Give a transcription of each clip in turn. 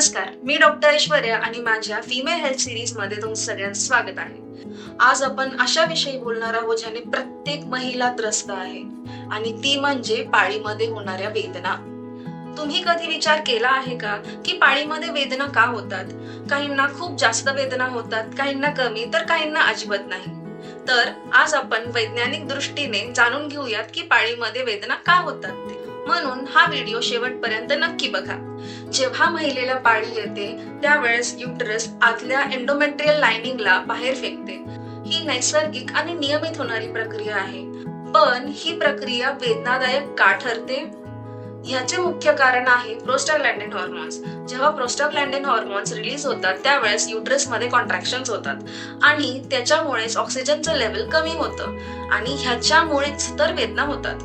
नमस्कार. मी डॉक्टर ऐश्वर्या आणि माझ्या फिमेल हेल्थ सिरीजमध्ये तुमचं सगळ्यांचं स्वागत आहे. आज आपण अशा विषयी बोलणार आहोत ज्याने प्रत्येक महिला त्रस्त आहे आणि ती म्हणजे पाळीमध्ये होणाऱ्या वेदना. तुम्ही कधी विचार केला आहे का की पाळीमध्ये वेदना का होतात? काहींना खूप जास्त वेदना होतात काहींना कमी तर काहींना अजिबात नाही. तर आज आपण वैज्ञानिक दृष्टीने जाणून घेऊयात की पाळीमध्ये वेदना का होतात म्हणून हा व्हिडिओ शेवटपर्यंत नक्की बघा. जेव्हा महिलेला पाळी येते त्यावेळेस युटरस आतल्या एंडोमेट्रियल लाइनिंगला बाहेर फेकते. ही नैसर्गिक आणि नियमित होणारी प्रक्रिया आहे. पण ही प्रक्रिया वेदनादायक का ठरते? ह्याचे मुख्य कारण आहे प्रोस्टाग्लॅन्डिन हॉर्मोन्स जेव्हा प्रोस्टाग्लॅन्डिन हॉर्मोन्स रिलीज होतात त्यावेळेस युट्रसमध्ये कॉन्ट्रॅक्शन होतात आणि त्याच्यामुळेच ऑक्सिजनचं लेवल कमी होतं आणि ह्याच्यामुळेच तर वेदना होतात.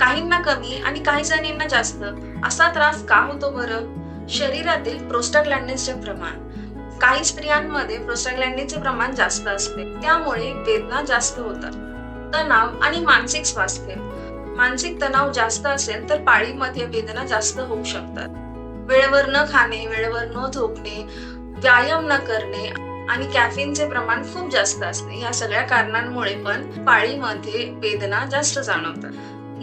काहींना कमी आणि काही जणींना जास्त. असा त्रास का होतो बरं? शरीरातील प्रोस्टाग्लँडिनचे प्रमाण. काही स्त्रियांमध्ये प्रोस्टाग्लँडिनचे प्रमाण जास्त असते. त्यामुळे वेदना जास्त होतात. तणाव आणि मानसिक स्वास्थ्य. मानसिक तणाव जास्त असेल तर पाळीमध्ये वेदना जास्त होऊ शकतात. वेळेवर न खाणे वेळेवर न झोपणे व्यायाम न करणे आणि कॅफिनचे प्रमाण खूप जास्त असते. या सगळ्या कारणांमुळे पण पाळीमध्ये वेदना जास्त जाणवतात.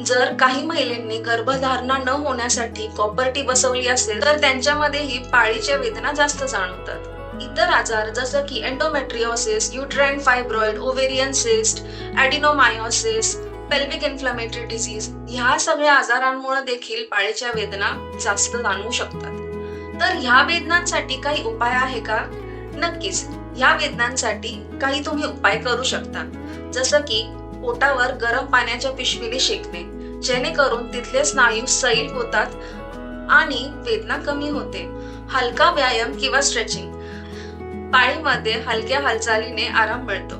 जर काही महिलांनी गर्भधारणा न होण्यासाठी कॉपर्टी बसवली असेल तर त्यांच्यामध्येही पाळीच्या वेदना जास्त जाणवतात. इतर आजार जसं की endometriosis uterine fibroid ovarian cyst adenomyosis pelvic inflammatory disease ह्या सगळ्या आजारांमुळे देखील पाळीच्या वेदना जास्त जाणवू शकतात. तर ह्या वेदनांसाठी काही उपाय आहे का? नक्कीच. ह्या वेदनांसाठी काही तुम्ही उपाय करू शकता. जसं की पोटावर गरम पाण्याच्या पिशवीने शेकणे. जेणेकरून तिथले स्नायू सैल होतात आणि वेदना कमी होते. हलका व्यायाम किंवा स्ट्रेचिंग. पाळीमध्ये हलक्या हालचालीने आराम मिळतो.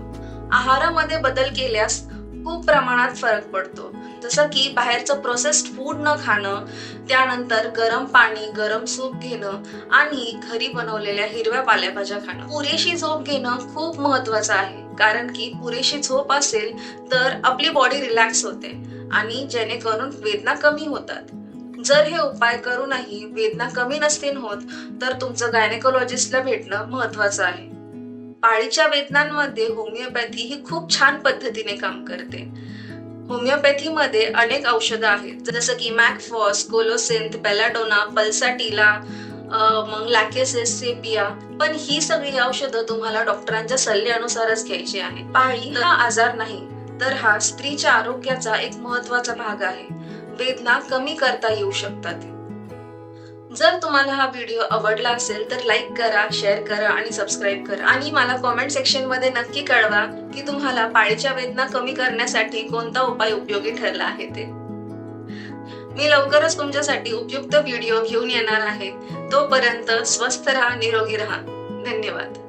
आहारामध्ये बदल केल्यास खूप प्रमाणात फरक पडतो. जसं की बाहेरचं प्रोसेस्ड फूड न खाणं त्यानंतर गरम पाणी गरम सूप घेणं आणि घरी बनवलेल्या हिरव्या पालेभाज्या खाणं. पुरेशी झोप घेणं खूप महत्वाचं आहे. कारण की पुरेशी झोप असेल तर आपली बॉडी रिलॅक्स होते आणि जेणेकरून वेदना कमी होतात. जर हे उपाय करूनही वेदना कमी नसतील होत तर तुमचं गायनेकोलॉजिस्टला भेटणं महत्वाचं आहे. पाळीच्या वेदनांमध्ये होमिओपॅथी ही खूप छान पद्धतीने काम करते. होमिओपॅथीमध्ये अनेक औषधं आहेत. जसं की मॅकफॉस कोलोसिंथ बेलाडोना पल्साटिला मग लॅकेसेस सेपिया पण ही सगळी औषधं तुम्हाला डॉक्टरांच्या सल्ल्यानुसारच घ्यायची आहे पाळी हा आजार नाही तर हा स्त्रीच्या आरोग्याचा एक महत्त्वाचा भाग आहे. वेदना कमी करता येऊ शकतात. जर तुम्हाला हा व्हिडिओ आवडला असेल तर लाईक करा शेअर करा आणि सबस्क्राईब करा. आणि मला कॉमेंट सेक्शनमध्ये नक्की कळवा की तुम्हाला पाळीच्या वेदना कमी करण्यासाठी कोणता उपाय उपयोगी ठरला आहे ते. मी लवकरच तुमच्यासाठी उपयुक्त व्हिडिओ घेऊन येणार आहे. तोपर्यंत स्वस्थ राहा निरोगी राहा. धन्यवाद.